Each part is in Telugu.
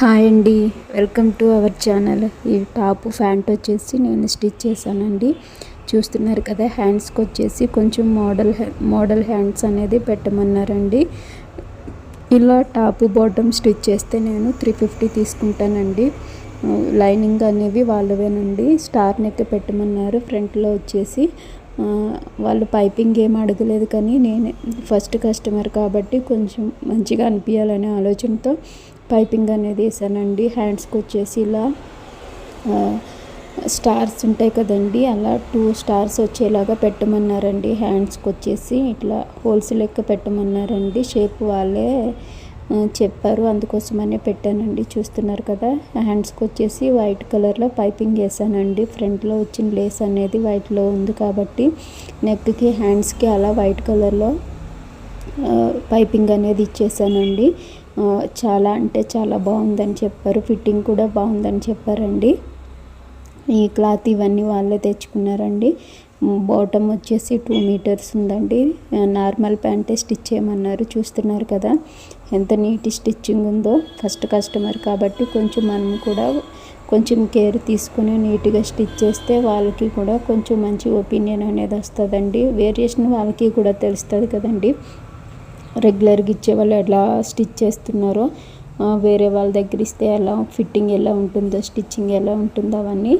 హాయ్ అండి. Welcome to our channel. ఈ టాప్ ఫ్యాంట్ వచ్చేసి నేను స్టిచ్ చేశానండి. చూస్తున్నారు కదా హ్యాండ్స్కి వచ్చేసి కొంచెం మోడల్ మోడల్ హ్యాండ్స్ అనేది పెట్టమన్నారండి. ఇలా టాప్ బాటమ్ స్టిచ్ చేస్తే నేను త్రీ ఫిఫ్టీ తీసుకుంటానండి. లైనింగ్ అనేవి వాళ్ళవేనండి. స్టార్ నెక్ పెట్టమన్నారు. ఫ్రంట్లో వచ్చేసి వాళ్ళు పైపింగ్ ఏం అడగలేదు కానీ నేనే ఫస్ట్ కస్టమర్ కాబట్టి కొంచెం మంచిగా అనిపించాలనే ఆలోచనతో పైపింగ్ అనేది వేసానండి. హ్యాండ్స్కి వచ్చేసి ఇలా స్టార్స్ ఉంటాయి కదండి అలా టూ స్టార్స్ వచ్చేలాగా పెట్టమన్నారండి. హ్యాండ్స్కి వచ్చేసి ఇట్లా హోల్స్ లెక్క పెట్టమన్నారండి. షేప్ వాళ్ళే చెప్పారు. అందుకోసమనే పెట్టానండి. చూస్తున్నారు కదా హ్యాండ్స్కి వచ్చేసి వైట్ కలర్లో పైపింగ్ వేసానండి ఫ్రంట్లో వచ్చిన లేస్ అనేది వైట్లో ఉంది కాబట్టి నెక్కి హ్యాండ్స్కి అలా వైట్ కలర్లో పైపింగ్ అనేది ఇచ్చేసానండి చాలా అంటే చాలా బాగుందని చెప్పారు. ఫిట్టింగ్ కూడా బాగుందని చెప్పారండి. ఈ క్లాత్ ఇవన్నీ వాళ్ళే తెచ్చుకున్నారండి. బాటమ్ వచ్చేసి టూ మీటర్స్ ఉందండి. నార్మల్ ప్యాంటే స్టిచ్ చేయమన్నారు చూస్తున్నారు కదా. ఎంత నీట్ స్టిచ్చింగ్ ఉందో ఫస్ట్ కస్టమర్ కాబట్టి కొంచెం మనం కూడా కొంచెం కేర్ తీసుకుని నీట్గా స్టిచ్ చేస్తే వాళ్ళకి కూడా కొంచెం మంచి ఒపీనియన్ అనేది వస్తుందండి. వేరియేషన్ వాళ్ళకి కూడా తెలుస్తుంది కదండి. రెగ్యులర్గా ఇచ్చే వాళ్ళు ఎలా స్టిచ్ చేస్తున్నారో వేరే వాళ్ళ దగ్గర ఇస్తే ఎలా ఫిట్టింగ్ ఎలా ఉంటుందో స్టిచ్చింగ్ ఎలా ఉంటుందో అవన్నీ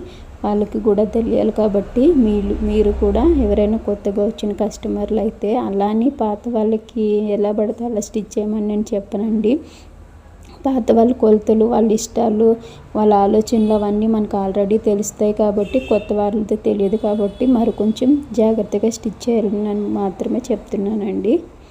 వాళ్ళకి కూడా తెలియాలి కాబట్టి మీరు మీరు కూడా ఎవరైనా కొత్తగా వచ్చిన కస్టమర్లు అయితే అలానే పాత వాళ్ళకి ఎలా పడితే అలా స్టిచ్ చేయమని నేను చెప్పనండి. పాత వాళ్ళ కొలతలు వాళ్ళ ఇష్టాలు వాళ్ళ ఆలోచనలు అవన్నీ మనకు ఆల్రెడీ తెలుస్తాయి కాబట్టి కొత్త వాళ్ళతో తెలియదు కాబట్టి మరి కొంచెం జాగ్రత్తగా స్టిచ్ చేయాలని మాత్రమే చెప్తున్నానండి.